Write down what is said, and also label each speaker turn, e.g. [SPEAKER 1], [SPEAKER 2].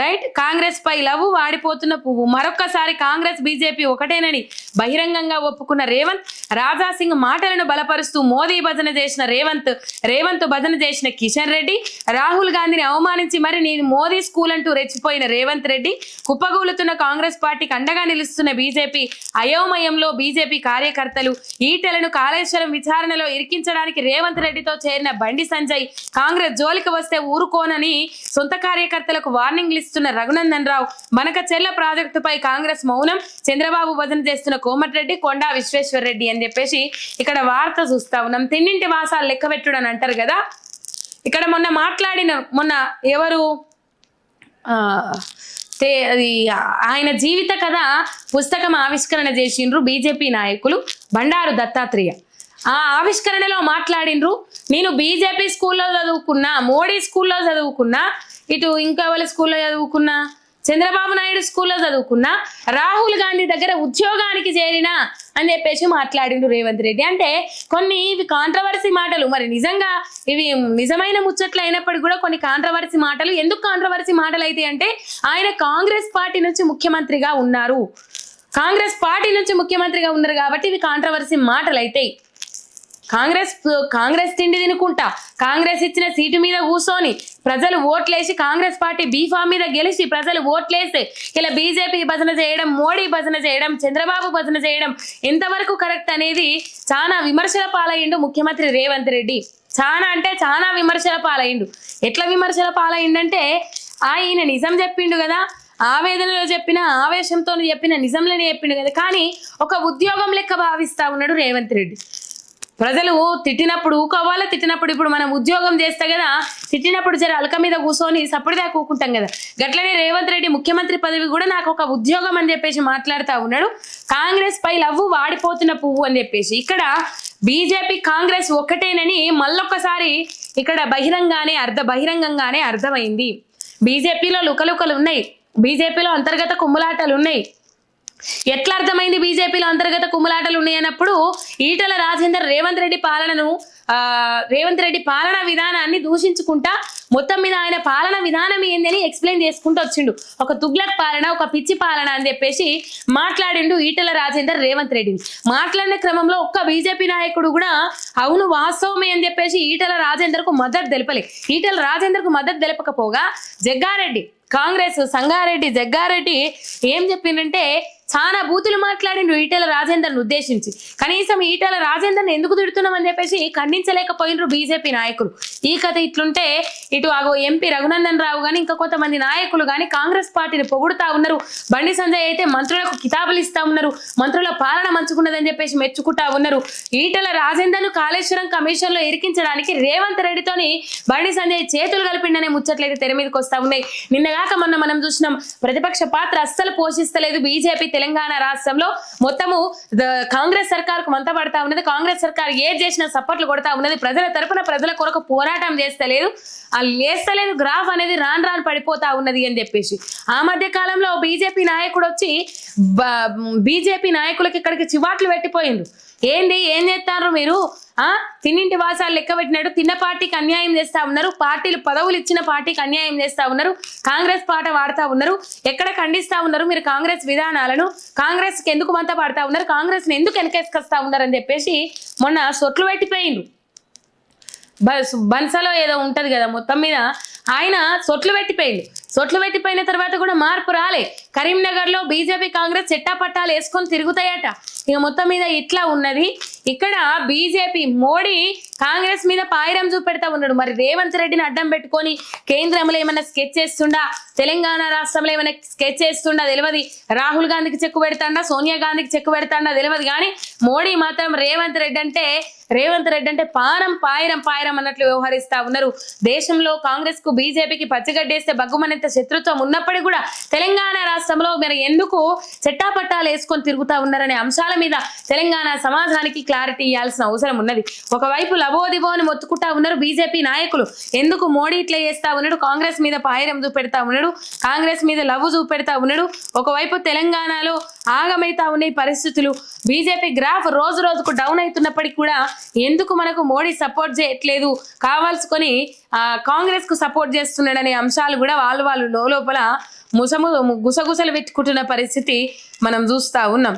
[SPEAKER 1] Right? Congress పై love వాడిపోతున్న పువ్వు. మరొక్కసారి కాంగ్రెస్ బీజేపీ ఒకటేనని బహిరంగంగా ఒప్పుకున్న రేవంత్ రాజాసింగ్ మాటలను బలపరుస్తూ మోదీ భజన చేసిన రేవంత్ రేవంత్ భజన చేసిన కిషన్ రెడ్డి రాహుల్ గాంధీని అవమానించి మరి నేను మోదీ స్కూల్ అంటూ రెచ్చిపోయిన రేవంత్ రెడ్డి కుప్పగూలుతున్న కాంగ్రెస్ పార్టీకి అండగా నిలుస్తున్న బీజేపీ అయోమయంలో బీజేపీ కార్యకర్తలు ఈటెలను కాళేశ్వరం విచారణలో ఇరికించడానికి రేవంత్ రెడ్డితో చేరిన బండి సంజయ్ కాంగ్రెస్ జోలికి వస్తే ఊరుకోనని సొంత కార్యకర్తలకు వార్నింగ్లు ఇస్తున్న రఘునందన్ రావు మనక చెల్ల ప్రాజెక్టుపై కాంగ్రెస్ మౌనం చంద్రబాబు భజన చేస్తున్న కోమటిరెడ్డి కొండా విశ్వేశ్వర రెడ్డి అని చెప్పేసి ఇక్కడ వార్త చూస్తా ఉన్నాం. తిన్నింటి వాసాలు లెక్కబెట్టుడు అని అంటారు కదా? ఇక్కడ మొన్న మాట్లాడిన మొన్న ఎవరు? ఆ, అది ఆయన జీవిత కథ పుస్తకం ఆవిష్కరణ చేసిండ్రు బీజేపీ నాయకులు బండారు దత్తాత్రేయ. ఆ ఆవిష్కరణలో మాట్లాడిండ్రు నేను బీజేపీ స్కూల్లో చదువుకున్నా మోడీ స్కూల్లో చదువుకున్నా ఇటు ఇంకా వాళ్ళ స్కూల్లో చదువుకున్నా చంద్రబాబు నాయుడు స్కూల్లో చదువుకున్నా రాహుల్ గాంధీ దగ్గర ఉద్యోగానికి చేరినా అని చెప్పేసి మాట్లాడిండు రేవంత్ రెడ్డి. అంటే కొన్ని ఇవి కాంట్రవర్సీ మాటలు మరి నిజంగా ఇవి నిజమైన ముచ్చట్లు అయినప్పటికీ కూడా కొన్ని కాంట్రవర్సీ మాటలు. ఎందుకు కాంట్రవర్సీ మాటలు అయితే అంటే ఆయన కాంగ్రెస్ పార్టీ నుంచి ముఖ్యమంత్రిగా ఉన్నారు. కాంగ్రెస్ పార్టీ నుంచి ముఖ్యమంత్రిగా ఉన్నారు కాబట్టి ఇవి కాంట్రవర్సీ మాటలు అయితే. కాంగ్రెస్ కాంగ్రెస్ తిండి తినుకుంటా. కాంగ్రెస్ ఇచ్చిన సీటు మీద కూర్చొని ప్రజలు ఓట్లేసి కాంగ్రెస్ పార్టీ బీఫామ్ మీద గెలిచి ప్రజలు ఓట్లేస్తే ఇలా బీజేపీ భజన చేయడం మోడీ భజన చేయడం చంద్రబాబు భజన చేయడం ఎంతవరకు కరెక్ట్ అనేది చాలా విమర్శల పాలయ్యిండు ముఖ్యమంత్రి రేవంత్ రెడ్డి. చాలా అంటే చాలా విమర్శల పాలయ్యిండు ఎట్లా విమర్శల పాలయ్యిండంటే ఆయన నిజం చెప్పిండు కదా ఆవేదనలో చెప్పిన ఆవేశంతో చెప్పిన నిజంలోనే చెప్పిండు కదా. కానీ ఒక ఉద్యోగం లెక్క భావిస్తా ఉన్నాడు రేవంత్ రెడ్డి. ప్రజలు తిట్టినప్పుడు ఊకోవాలి తిట్టినప్పుడు ఇప్పుడు మనం ఉద్యోగం చేస్తే కదా తిట్టినప్పుడు జర అలక మీద కూర్చొని సపడిదా కూకుంటాం కదా. గట్లనే రేవంత్ రెడ్డి ముఖ్యమంత్రి పదవి కూడా నాకు ఒక ఉద్యోగం అని చెప్పేసి మాట్లాడుతూ ఉన్నాడు. కాంగ్రెస్ పై లవ్వు వాడిపోతున్న పువ్వు అని చెప్పేసి ఇక్కడ బీజేపీ కాంగ్రెస్ ఒక్కటేనని మళ్ళొక్కసారి ఇక్కడ బహిరంగానే అర్ధ బహిరంగంగానే అర్థమైంది. బీజేపీలో లుకలుకలు ఉన్నాయి. బీజేపీలో అంతర్గత కుమ్ములాటలు ఉన్నాయి. ఎట్లా అర్థమైంది బీజేపీలో అంతర్గత కుమ్ములాటలు ఉన్నాయన్నప్పుడు ఈటల రాజేందర్ రేవంత్ రెడ్డి పాలనను ఆ రేవంత్ రెడ్డి పాలన విధానాన్ని దూషించుకుంటా మొత్తం మీద ఆయన పాలన విధానం ఏందని ఎక్స్ప్లెయిన్ చేసుకుంటూ వచ్చిండు. ఒక తుగ్లక్ పాలన ఒక పిచ్చి పాలన అని చెప్పేసి మాట్లాడిండు ఈటల రాజేందర్ రేవంత్ రెడ్డిని మాట్లాడిన క్రమంలో ఒక్క బీజేపీ నాయకుడు కూడా అవును వాస్తవమే అని చెప్పేసి ఈటల రాజేందర్కు మద్దతు తెలపలే. ఈటల రాజేందర్కు మద్దతు తెలపకపోగా జగ్గారెడ్డి కాంగ్రెస్ సంగారెడ్డి జగ్గారెడ్డి ఏం చెప్పిందంటే చాలా బూతులు మాట్లాడిండు ఈటల రాజేందర్ను ఉద్దేశించి. కనీసం ఈటల రాజేందర్ని ఎందుకు తిడుతున్నామని చెప్పేసి ఖండించలేకపోయినరు బీజేపీ నాయకులు. ఈ కథ ఇట్లుంటే ఇటు ఆగో ఎంపీ రఘునందన్ రావు కానీ ఇంకా కొంతమంది నాయకులు కానీ కాంగ్రెస్ పార్టీని పొగుడుతా ఉన్నారు. బండి సంజయ్ అయితే మంత్రులకు కితాబులు ఇస్తా ఉన్నారు. మంత్రుల పాలన మంచుకున్నదని చెప్పేసి మెచ్చుకుంటా ఉన్నారు. ఈటల రాజేందర్ను కాళేశ్వరం కమిషన్లో ఇరికించడానికి రేవంత్ రెడ్డితోని బండి సంజయ్ చేతులు కలిపిండనే ముచ్చట్లయితే తెర మీదకి వస్తా ఉన్నాయి. నిన్నగాక మొన్న మనం చూసినాం ప్రతిపక్ష పాత్ర అస్సలు పోషిస్తలేదు బీజేపీ తెలంగాణ రాష్ట్రంలో మొత్తము కాంగ్రెస్ సర్కార్కు ఉన్నది. కాంగ్రెస్ సర్కార్ ఏది చేసినా సపోర్ట్లు కొడతా ఉన్నది. ప్రజల తరపున ప్రజల కొరకు పోరాటం చేస్తలేదు. ఆ లేస్తలేదు గ్రాఫ్ అనేది రాను రాను పడిపోతా ఉన్నది అని చెప్పేసి. ఆ మధ్య కాలంలో బీజేపీ నాయకుడు వచ్చి బీజేపీ నాయకులకి ఇక్కడికి చివాట్లు పెట్టిపోయిండు ఏంది? ఏం చేస్తారు మీరు? ఆ? తిన్నింటి వాసాలు లెక్క పెట్టినట్టు తిన్న పార్టీకి అన్యాయం చేస్తా ఉన్నారు. పార్టీలు పదవులు ఇచ్చిన పార్టీకి అన్యాయం చేస్తా ఉన్నారు. కాంగ్రెస్ పాట వాడుతా ఉన్నారు. ఎక్కడ ఖండిస్తా ఉన్నారు మీరు కాంగ్రెస్ విధానాలను? కాంగ్రెస్కి ఎందుకు మంత పాడుతా ఉన్నారు? కాంగ్రెస్ని ఎందుకు వెనకేసుకొస్తా ఉన్నారు అని చెప్పేసి మొన్న సొట్లు పెట్టిపోయిండు బన్సలో ఏదో ఉంటది కదా మొత్తం మీద. ఆయన సొట్లు పెట్టిపోయిండు. సొట్లు పెట్టిపోయిన తర్వాత కూడా మార్పు రాలే. కరీంనగర్లో బీజేపీ కాంగ్రెస్ చెట్టాపట్టాలు వేసుకొని తిరుగుతాయట. ఇక మొత్తం మీద ఇట్లా ఉన్నది. ఇక్కడ బీజేపీ మోడీ కాంగ్రెస్ మీద పాయిరం చూపెడతా ఉన్నాడు. మరి రేవంత్ రెడ్డిని అడ్డం పెట్టుకొని కేంద్రంలో ఏమైనా స్కెచ్ చేస్తుండా? తెలంగాణ రాష్ట్రంలో ఏమైనా స్కెచ్ చేస్తుండా? తెలియదు రాహుల్ గాంధీకి చెక్కు పెడతాడా? సోనియా గాంధీకి చెక్కు పెడతాడా? తెలియదు కానీ మోడీ మాత్రం రేవంత్ రెడ్డి అంటే రేవంత్ రెడ్డి అంటే పానం పాయిరం పాయిరం అన్నట్లు వ్యవహరిస్తా ఉన్నారు. దేశంలో కాంగ్రెస్కు బీజేపీకి పచ్చగడ్డేస్తే బగ్గుమనేంత శత్రుత్వం ఉన్నప్పటికీ కూడా తెలంగాణ రాష్ట్రంలో మరి ఎందుకు చెట్టాపట్టాలు వేసుకొని తిరుగుతా ఉన్నారనే అంశాల మీద తెలంగాణ సమాజానికి క్లారిటీ ఇవ్వాల్సిన అవసరం ఉన్నది. ఒకవైపు లవ్ లబోదిబో అని మొత్తుకుంటా ఉన్నారు బీజేపీ నాయకులు. ఎందుకు మోడీ ఇట్లా చేస్తా ఉన్నాడు? కాంగ్రెస్ మీద పాయరం చూపెడతా ఉన్నాడు. కాంగ్రెస్ మీద లవ్ చూపెడతా ఉన్నాడు. ఒకవైపు తెలంగాణలో ఆగమైతా ఉన్నాయి పరిస్థితులు. బీజేపీ గ్రాఫ్ రోజు రోజుకు డౌన్ అవుతున్నప్పటికీ కూడా ఎందుకు మనకు మోడీ సపోర్ట్ చేయట్లేదు? కావాల్సుకొని కాంగ్రెస్కు సపోర్ట్ చేస్తున్నాడనే అంశాలు కూడా వాళ్ళు వాళ్ళు లోపల ముసము గుసగుసలు పెట్టుకుంటున్న పరిస్థితి మనం చూస్తా ఉన్నాం.